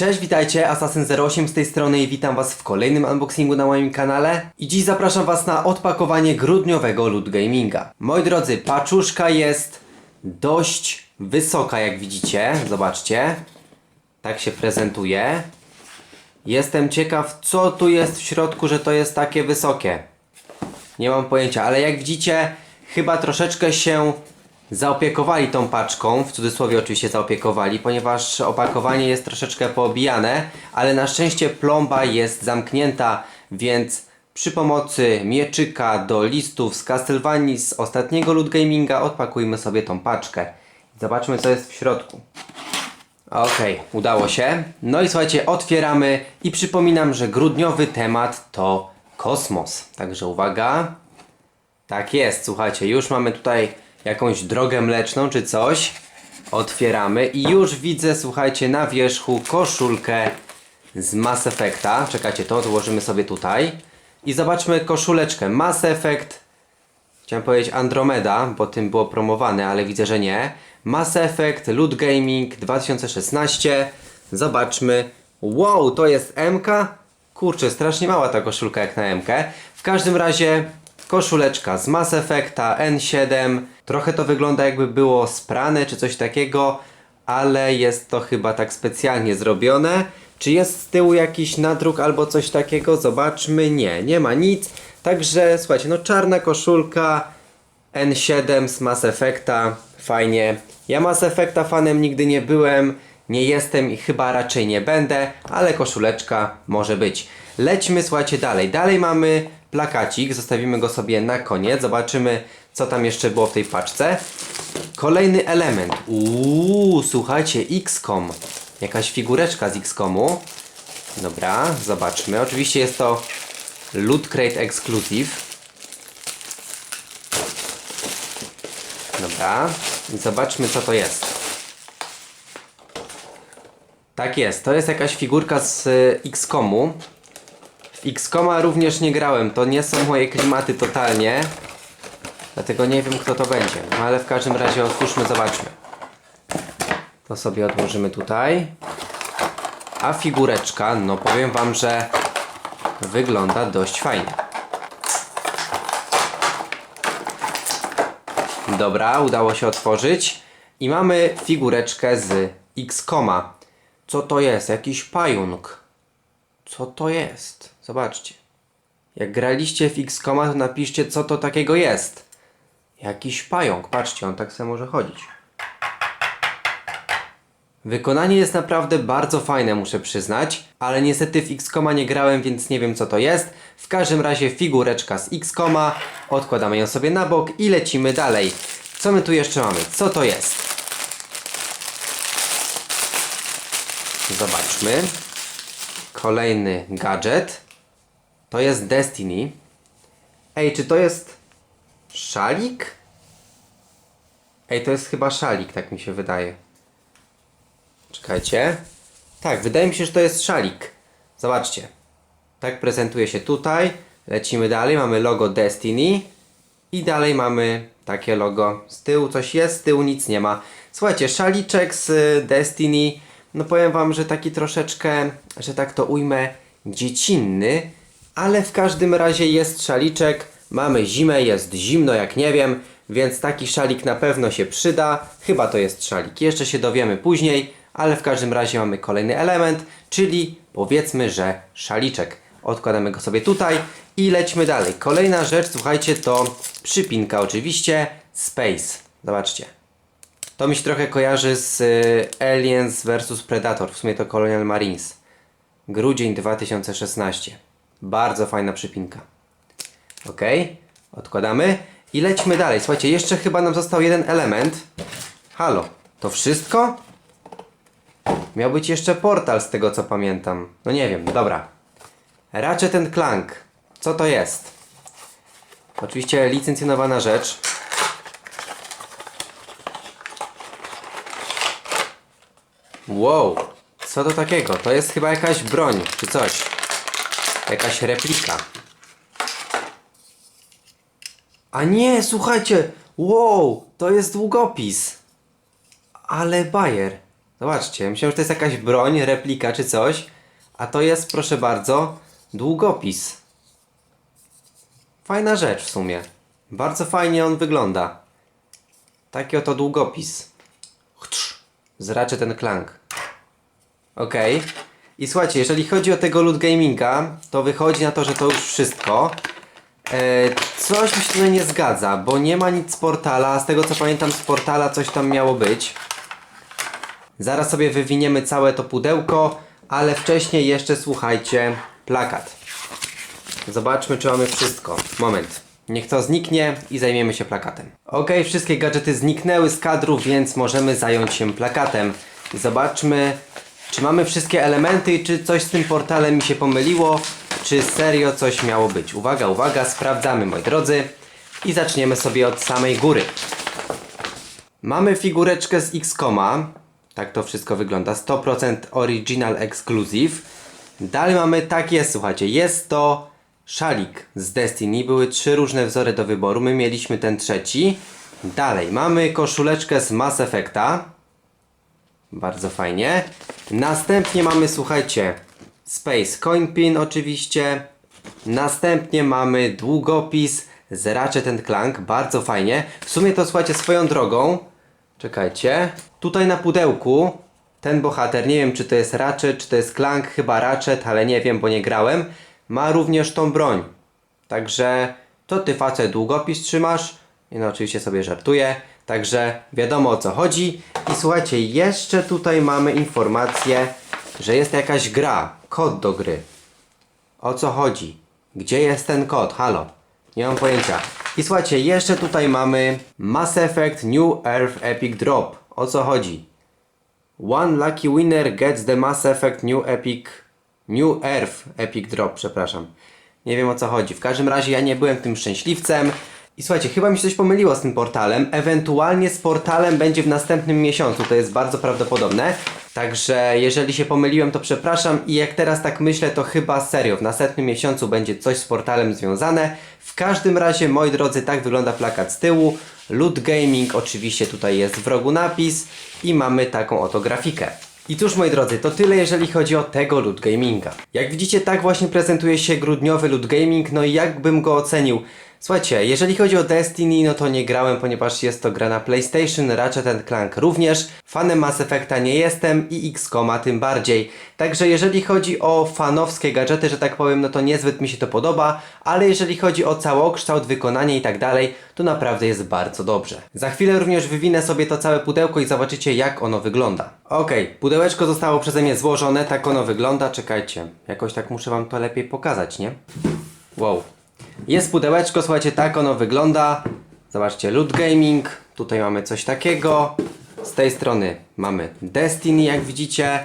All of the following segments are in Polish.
Cześć, witajcie, Assassin08 z tej strony i witam was w kolejnym unboxingu na moim kanale. I dziś zapraszam was na odpakowanie grudniowego Loot Gaminga. Moi drodzy, paczuszka jest dość wysoka, jak widzicie. Zobaczcie. Tak się prezentuje. Jestem ciekaw, co tu jest w środku, że to jest takie wysokie. Nie mam pojęcia, ale jak widzicie, chyba troszeczkę się zaopiekowali tą paczką, w cudzysłowie oczywiście zaopiekowali, ponieważ opakowanie jest troszeczkę poobijane, ale na szczęście plomba jest zamknięta, więc przy pomocy mieczyka do listów z Castlevanii z ostatniego Loot Gaminga odpakujmy sobie tą paczkę. Zobaczmy co jest w środku. Okej, udało się. No i słuchajcie, otwieramy i przypominam, że grudniowy temat to kosmos. Także uwaga. Tak jest, słuchajcie, już mamy tutaj jakąś drogę mleczną czy coś. Otwieramy i już widzę, słuchajcie, na wierzchu koszulkę z Mass Effecta. Czekajcie, to odłożymy sobie tutaj. I zobaczmy koszuleczkę Mass Effect. Chciałem powiedzieć Andromeda, bo tym było promowane, ale widzę, że nie. Mass Effect, Loot Gaming 2016. Zobaczmy. Wow, to jest MK? Kurczę, strasznie mała ta koszulka jak na MK. W każdym razie koszuleczka z Mass Effecta N7. Trochę to wygląda jakby było sprane czy coś takiego, ale jest to chyba tak specjalnie zrobione. Czy jest z tyłu jakiś nadruk albo coś takiego? Zobaczmy. Nie, nie ma nic. Także słuchajcie, no czarna koszulka N7 z Mass Effecta. Fajnie. Ja Mass Effecta fanem nigdy nie byłem. Nie jestem i chyba raczej nie będę, ale koszuleczka może być. Lećmy, słuchajcie, dalej. Dalej mamy plakacik, zostawimy go sobie na koniec. Zobaczymy, co tam jeszcze było w tej paczce. Kolejny element. Uuu, słuchajcie, XCOM. Jakaś figureczka z XCOMu. Dobra, zobaczmy. Oczywiście jest to Loot Crate Exclusive. Dobra, i zobaczmy co to jest. Tak jest, to jest jakaś figurka z y, XCOMu. W XCOMa również nie grałem, to nie są moje klimaty totalnie. Dlatego nie wiem kto to będzie. No ale w każdym razie otwórzmy, zobaczmy. To sobie odłożymy tutaj. A figureczka, no powiem wam, że wygląda dość fajnie. Dobra, udało się otworzyć. I mamy figureczkę z X-Koma. Co to jest? Jakiś pająk. Co to jest? Zobaczcie. Jak graliście w X-Koma, to napiszcie, co to takiego jest. Jakiś pająk. Patrzcie, on tak sobie może chodzić. Wykonanie jest naprawdę bardzo fajne, muszę przyznać, ale niestety w X-Koma nie grałem, więc nie wiem co to jest. W każdym razie figureczka z X-Koma, odkładamy ją sobie na bok i lecimy dalej. Co my tu jeszcze mamy? Co to jest? Zobaczmy. Kolejny gadżet. To jest Destiny. Ej, czy to jest szalik? Ej, to jest chyba szalik, tak mi się wydaje. Czekajcie. Tak, wydaje mi się, że to jest szalik. Zobaczcie. Tak prezentuje się tutaj. Lecimy dalej. Mamy logo Destiny. I dalej mamy takie logo. Z tyłu coś jest, z tyłu nic nie ma. Słuchajcie, szaliczek z y, Destiny. No powiem wam, że taki troszeczkę, że tak to ujmę, dziecinny. Ale w każdym razie jest szaliczek. Mamy zimę, jest zimno jak nie wiem. Więc taki szalik na pewno się przyda. Chyba to jest szalik. Jeszcze się dowiemy później. Ale w każdym razie mamy kolejny element, czyli powiedzmy, że szaliczek. Odkładamy go sobie tutaj i lećmy dalej. Kolejna rzecz, słuchajcie, to przypinka oczywiście Space. Zobaczcie. To mi się trochę kojarzy z y, Aliens vs Predator, w sumie to Colonial Marines. Grudzień 2016. Bardzo fajna przypinka. Ok, odkładamy i lećmy dalej. Słuchajcie, jeszcze chyba nam został jeden element. Halo, to wszystko? Miał być jeszcze portal z tego co pamiętam. No nie wiem, dobra. Ratchet and Clank. Co to jest? Oczywiście licencjonowana rzecz. Wow, co to takiego? To jest chyba jakaś broń czy coś. Jakaś replika. A nie, słuchajcie! Wow, to jest długopis. Ale bajer. Zobaczcie, myślałem, że to jest jakaś broń, replika czy coś, a to jest, proszę bardzo, długopis. Fajna rzecz w sumie. Bardzo fajnie on wygląda. Taki oto długopis. Chtrz. Z Ratchet Clank. Okej. I słuchajcie, jeżeli chodzi o tego loot gaminga, to wychodzi na to, że to już wszystko. E, coś mi się tutaj nie zgadza, bo nie ma nic z portala, z tego co pamiętam z portala coś tam miało być. Zaraz sobie wywiniemy całe to pudełko, ale wcześniej jeszcze słuchajcie, plakat. Zobaczmy, czy mamy wszystko. Moment. Niech to zniknie i zajmiemy się plakatem. Ok, wszystkie gadżety zniknęły z kadru, więc możemy zająć się plakatem. Zobaczmy, czy mamy wszystkie elementy i czy coś z tym portalem mi się pomyliło, czy serio coś miało być. Uwaga, uwaga, sprawdzamy, moi drodzy. I zaczniemy sobie od samej góry. Mamy figureczkę z X-Koma. Tak to wszystko wygląda. 100% Original Exclusive. Dalej mamy, tak jest, słuchajcie, jest to szalik z Destiny. Były trzy różne wzory do wyboru. My mieliśmy ten trzeci. Dalej mamy koszuleczkę z Mass Effecta. Bardzo fajnie. Następnie mamy, słuchajcie, Space Coin Pin oczywiście. Następnie mamy długopis z Ratchet Clank. Bardzo fajnie. W sumie to słuchajcie swoją drogą. Czekajcie. Tutaj na pudełku ten bohater, nie wiem czy to jest Ratchet, czy to jest Clank, chyba Ratchet, ale nie wiem, bo nie grałem. Ma również tą broń. Także to ty facet długopis trzymasz. I no oczywiście sobie żartuję. Także wiadomo o co chodzi. I słuchajcie, jeszcze tutaj mamy informację, że jest jakaś gra, kod do gry. O co chodzi? Gdzie jest ten kod? Halo? Nie mam pojęcia. I słuchajcie, jeszcze tutaj mamy Mass Effect New Earth Epic Drop. O co chodzi? One lucky winner gets the Mass Effect New Epic New Earth Epic Drop, przepraszam. Nie wiem o co chodzi. W każdym razie ja nie byłem tym szczęśliwcem. I słuchajcie, chyba mi się coś pomyliło z tym portalem. Ewentualnie z portalem będzie w następnym miesiącu. To jest bardzo prawdopodobne. Także jeżeli się pomyliłem, to przepraszam. I jak teraz tak myślę, to chyba serio. W następnym miesiącu będzie coś z portalem związane. W każdym razie, moi drodzy, tak wygląda plakat z tyłu. Loot Gaming, oczywiście tutaj jest w rogu napis. I mamy taką oto grafikę. I cóż moi drodzy, to tyle jeżeli chodzi o tego loot gaminga. Jak widzicie tak właśnie prezentuje się grudniowy loot gaming, no i jakbym go ocenił? Słuchajcie, jeżeli chodzi o Destiny, no to nie grałem, ponieważ jest to gra na PlayStation, Ratchet Clank również. Fanem Mass Effecta nie jestem i X-Koma tym bardziej. Także jeżeli chodzi o fanowskie gadżety, że tak powiem, no to niezbyt mi się to podoba, ale jeżeli chodzi o całokształt, wykonanie i tak dalej, to naprawdę jest bardzo dobrze. Za chwilę również wywinę sobie to całe pudełko i zobaczycie jak ono wygląda. Okej, pudełeczko zostało przeze mnie złożone, tak ono wygląda, czekajcie, jakoś tak muszę wam to lepiej pokazać, nie? Wow. Jest pudełeczko, słuchajcie, tak ono wygląda. Zobaczcie, Loot Gaming, tutaj mamy coś takiego. Z tej strony mamy Destiny, jak widzicie.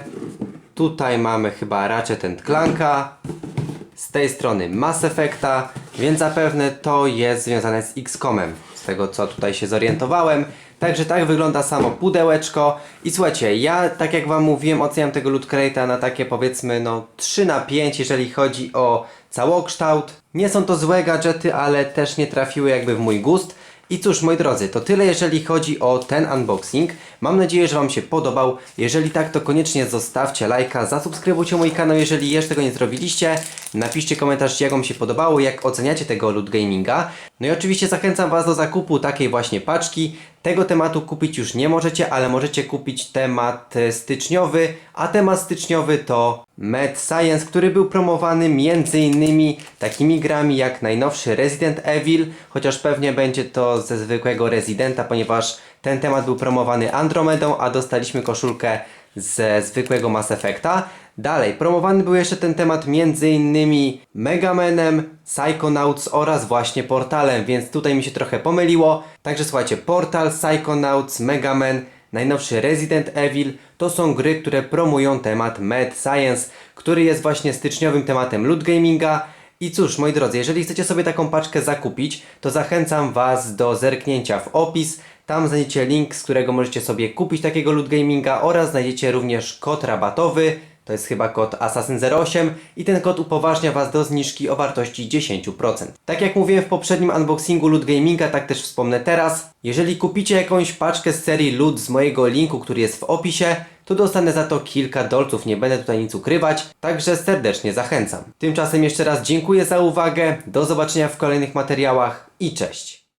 Tutaj mamy chyba Ratchet Clanka. Z tej strony Mass Effecta, więc zapewne to jest związane z X-Comem, z tego co tutaj się zorientowałem. Także tak wygląda samo pudełeczko. I słuchajcie, ja tak jak wam mówiłem, oceniam tego Loot Crate'a na takie powiedzmy no 3 na 5, jeżeli chodzi o całokształt. Nie są to złe gadżety, ale też nie trafiły jakby w mój gust. I cóż, moi drodzy, to tyle jeżeli chodzi o ten unboxing. Mam nadzieję, że Wam się podobał. Jeżeli tak, to koniecznie zostawcie lajka, zasubskrybujcie mój kanał, jeżeli jeszcze tego nie zrobiliście. Napiszcie komentarz, jak Wam się podobało, jak oceniacie tego Loot Gaminga. No i oczywiście zachęcam Was do zakupu takiej właśnie paczki. Tego tematu kupić już nie możecie, ale możecie kupić temat styczniowy, a temat styczniowy to Mad Science, który był promowany innymi takimi grami jak najnowszy Resident Evil, chociaż pewnie będzie to ze zwykłego Residenta, ponieważ ten temat był promowany Andromedą, a dostaliśmy koszulkę ze zwykłego Mass Effecta. Dalej, promowany był jeszcze ten temat innymi Megamanem, Psychonauts oraz właśnie Portalem, więc tutaj mi się trochę pomyliło. Także słuchajcie, Portal, Psychonauts, Megaman, najnowszy Resident Evil to są gry, które promują temat Mad Science, który jest właśnie styczniowym tematem loot gaminga. I cóż, moi drodzy, jeżeli chcecie sobie taką paczkę zakupić, to zachęcam Was do zerknięcia w opis. Tam znajdziecie link, z którego możecie sobie kupić takiego loot gaminga oraz znajdziecie również kod rabatowy. To jest chyba kod Assassin08 i ten kod upoważnia Was do zniżki o wartości 10%. Tak jak mówiłem w poprzednim unboxingu Loot Gaminga, tak też wspomnę teraz. Jeżeli kupicie jakąś paczkę z serii Loot z mojego linku, który jest w opisie, to dostanę za to kilka dolców, nie będę tutaj nic ukrywać, także serdecznie zachęcam. Tymczasem jeszcze raz dziękuję za uwagę, do zobaczenia w kolejnych materiałach i cześć.